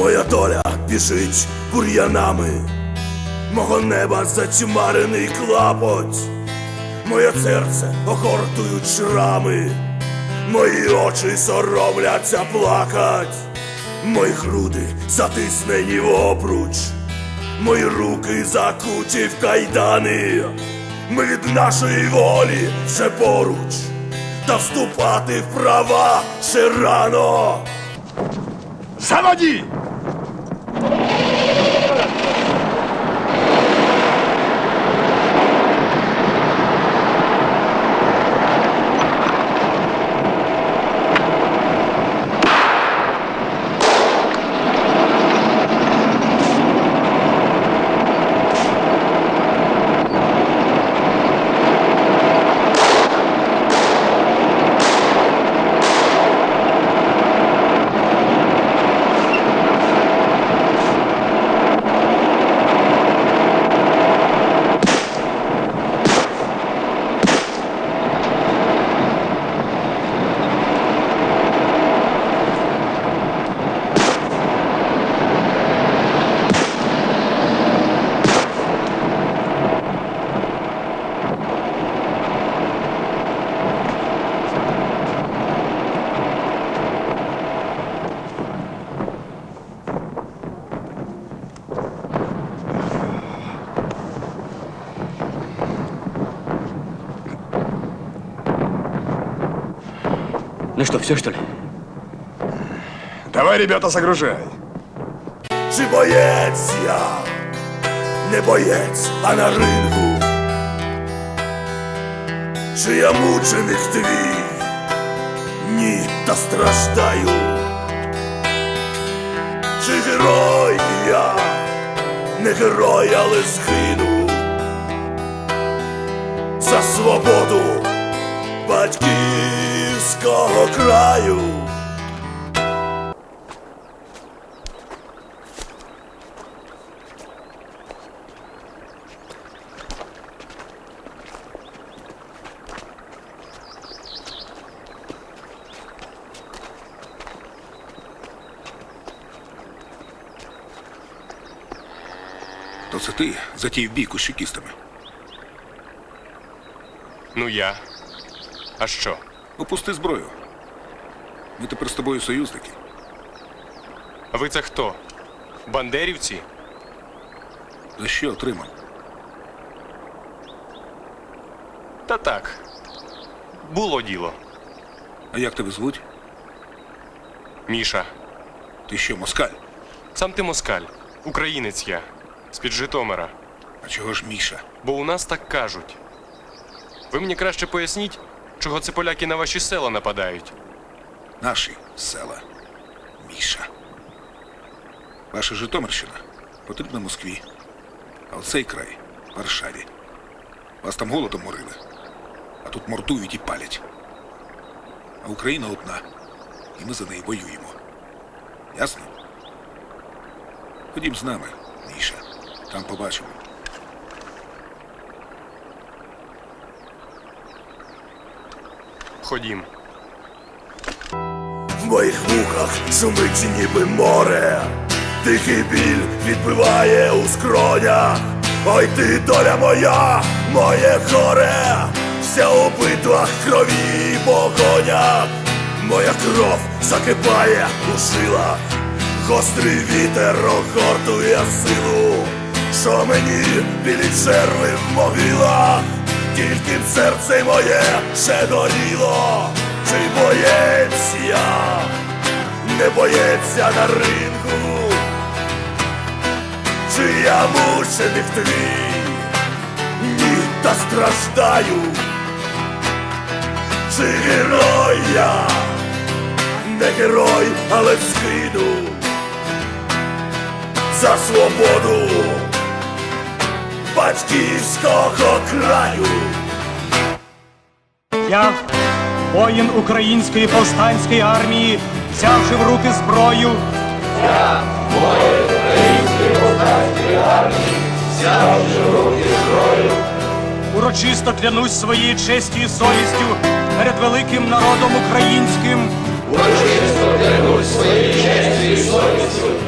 Моя доля біжить бур'янами, мого неба затьмарений клапоть, моє серце огортують шрами, мої очі соромляться плакать, мої груди затиснені в обруч, мої руки закуті в кайдани, ми від нашої волі ще поруч, та вступати в права ще рано. Заводи! Ну что, все что ли? Давай, ребята, загружай. Чи боєць я? Не боєць, а на рингу. Чи я мученик твій? Ні, та страждаю. Чи герой я? Не герой, але згину. За свободу батьківського краю. То це ти затіяв бійку з чекістами. Ну я. А що? Опусти зброю. Ми тепер з тобою союзники. А ви це хто? Бандерівці? За що отримав? Та так. Було діло. А як тебе звуть? Міша. Ти що, москаль? Сам ти москаль. Українець я. З-під Житомира. А чого ж Міша? Бо у нас так кажуть. Ви мені краще поясніть, чого це поляки на ваші села нападають. Наші села. Міша. Ваша Житомирщина потрібна Москві. А оцей край Варшаві. Вас там голодом морили, а тут мордують і палять. А Україна одна, і ми за неї воюємо. Ясно? Ходім з нами, Міша. Там побачимо. Ходім. В моїх вухах шумить ніби море, тихий біль відбиває у скронях. Ой ти доля моя, моє горе, вся у битвах крові і погонях. Моя кров закипає у жилах, гострий вітер огортує силу, що мені білі черви в могилах, тільки серце моє ще горіло, чи боєць я, не боється на рингу, чи я мученик твій, ні, та страждаю, чи герой я, не герой, але скину. За свободу батьківського краю. Я, воїн української повстанської армії, взявши в руки зброю. Урочисто клянусь своєю честю і совістю перед великим народом українським. Урочисто клянусь своєю честю і совістю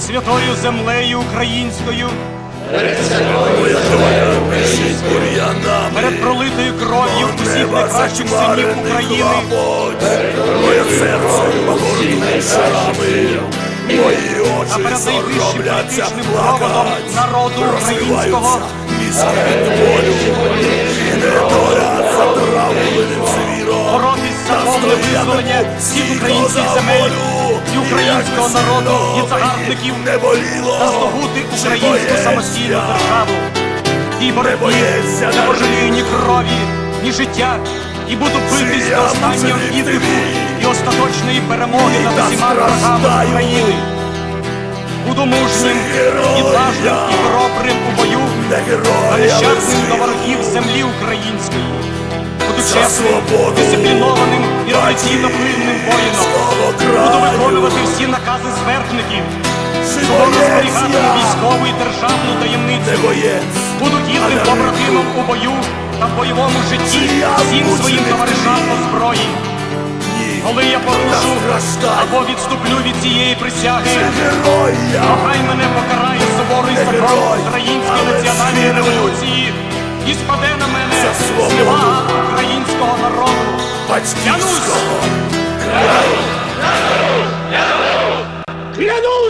перед святою землею українською, Моя доля пишіть бур'янами перед пролитою кров'ю усіх найкращих синів України, Моє серце погорнуте шарами Мої очі перед найвищим соромляться плакать народу українського, мізки від болю І недоля затравленим звіром боротись визволення всіх українських земель і українського народу від загарбників не боліло, та здобути українську самостійну державу. І боротьбі не пожалію ні крові, ні життя, і буду битись до останнього віддиху і остаточної перемоги І над усіма ворогами. України. Буду мужнім, Чи герой відважним і хоробрим у бою, та нещасним до ворогів землі української. Буду чесним, дисциплінованим і революційно пильним воїном. Буду виконувати всі накази зверхників, Чи суворо зберігатиму військову і державну таємницю. Буду гідним побратимом у бою та в бойовому житті всім своїм товаришам по зброї. Коли я порушу або відступлю від цієї присяги, Чи герой я? то хай мене покарає суворий закон української національної революції. І спаде на мене За свободу. ピキノーラノーズ